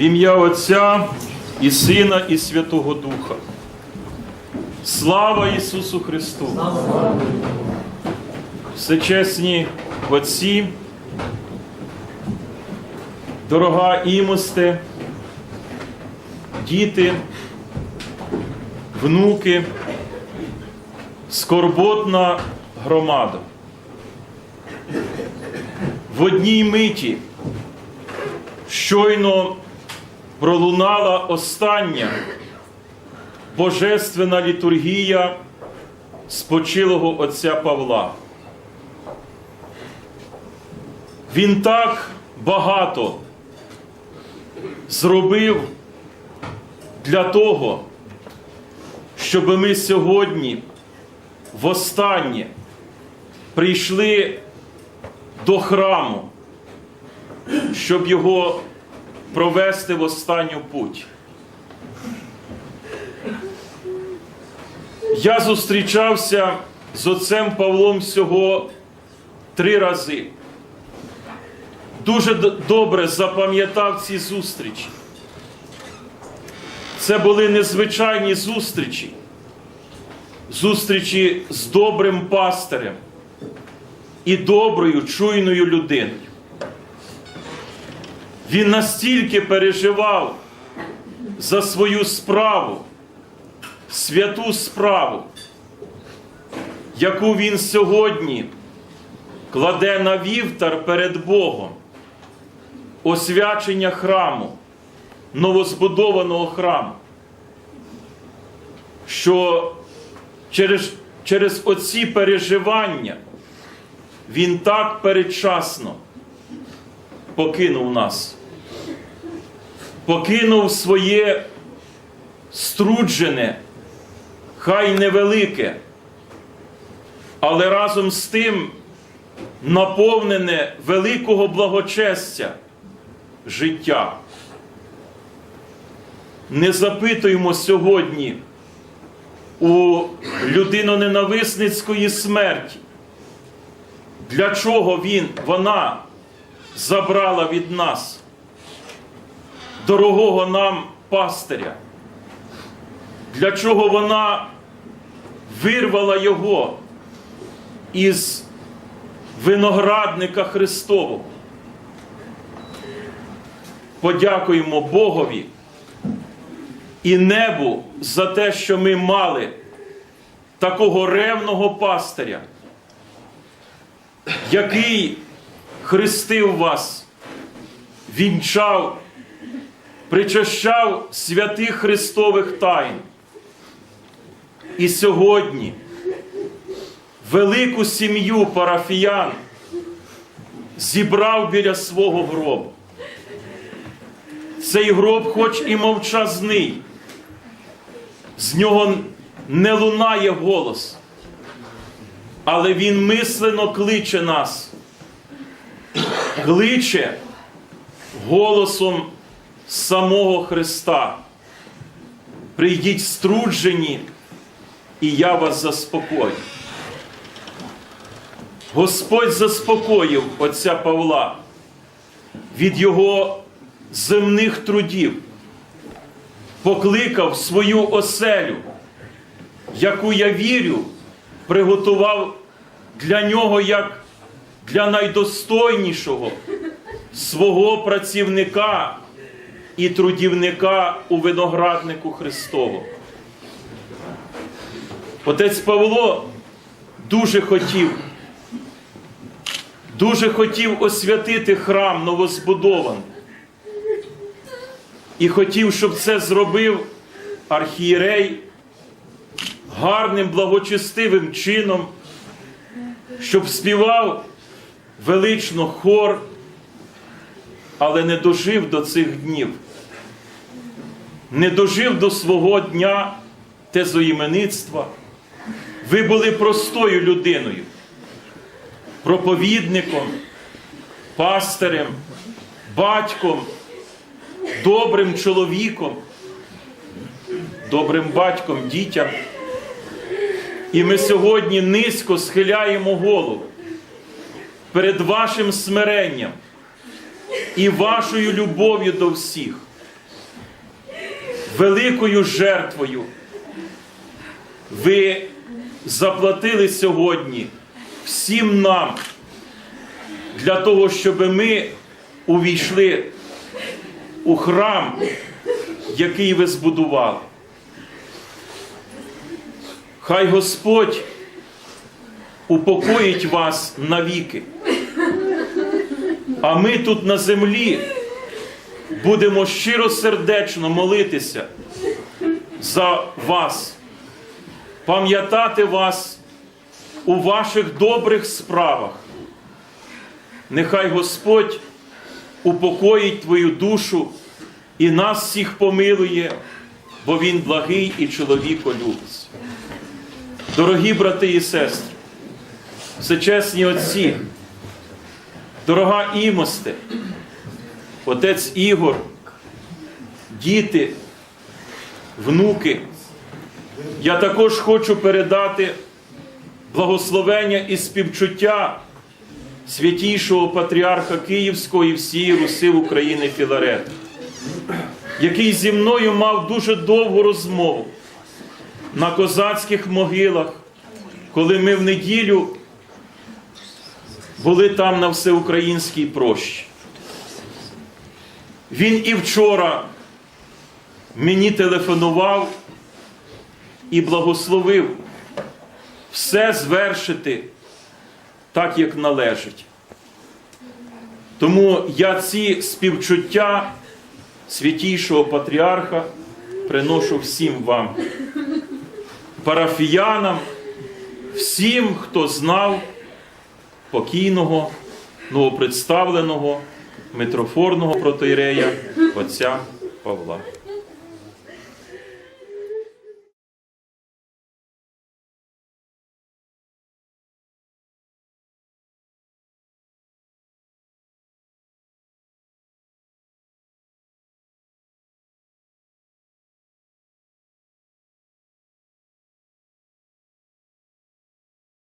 В ім'я Отця і Сина, і Святого Духа. Слава Ісусу Христу! Всечесні Отці, дорога імосте, діти, внуки, скорботна громада. В одній миті щойно пролунала остання божественна літургія спочилого отця Павла. Він так багато зробив для того, щоб ми сьогодні востаннє прийшли до храму, щоб його провести в останню путь. Я зустрічався з отцем Павлом всього три рази. Дуже добре запам'ятав ці зустрічі. Це були незвичайні зустрічі, зустрічі з добрим пастирем і доброю, чуйною людиною. Він настільки переживав за свою справу, святу справу, яку він сьогодні кладе на вівтар перед Богом, освячення храму, новозбудованого храму, що через, через оці переживання він так передчасно покинув нас, покинув своє струджене, хай невелике, але разом з тим наповнене великого благочестя життя. Не запитуємо сьогодні у людиноненависницької смерті, для чого він, вона забрала від нас дорогого нам пастиря, для чого вона вирвала його із виноградника Христового. Подякуємо Богові і небу за те, що ми мали такого ревного пастиря, який хрестив вас, вінчав, причащав святих Христових тайн. І сьогодні велику сім'ю парафіян зібрав біля свого гробу. Цей гроб, хоч і мовчазний, з нього не лунає голос, але він мислено кличе нас, кличе голосом самого Христа. Прийдіть струджені, і я вас заспокою. Господь заспокоїв отця Павла від його земних трудів, покликав свою оселю, яку я вірю, приготував для нього як для найдостойнішого свого працівника і трудівника у винограднику Христову. Отець Павло дуже хотів, дуже хотів освятити храм новозбудований. І хотів, щоб це зробив архієрей гарним, благочестивим чином, щоб співав велично хор, але не дожив до цих днів, не дожив до свого дня тезоіменництва. Ви були простою людиною, проповідником, пастирем, батьком, добрим чоловіком, добрим батьком, дітям. І ми сьогодні низько схиляємо голову перед вашим смиренням і вашою любов'ю до всіх. великою жертвою ви заплатили сьогодні всім нам для того, щоб ми увійшли у храм, який ви збудували. Хай Господь упокоїть вас навіки. А ми тут на землі будемо щиросердечно молитися за вас, пам'ятати вас у ваших добрих справах. Нехай Господь упокоїть твою душу і нас всіх помилує, бо Він благий і чоловіколюбець. Дорогі брати і сестри, всечесні отці, дорога імосте, отець Ігор, діти, внуки, я також хочу передати благословення і співчуття святійшого патріарха Київського і всієї Руси України Філарета, який зі мною мав дуже довгу розмову на козацьких могилах, коли ми в неділю були там на всеукраїнській прощі. Він і вчора мені телефонував і благословив все звершити так, як належить. Тому я ці співчуття святійшого патріарха приношу всім вам, парафіянам, всім, хто знав покійного, новопредставленого митрофорного протоірея отця Павла.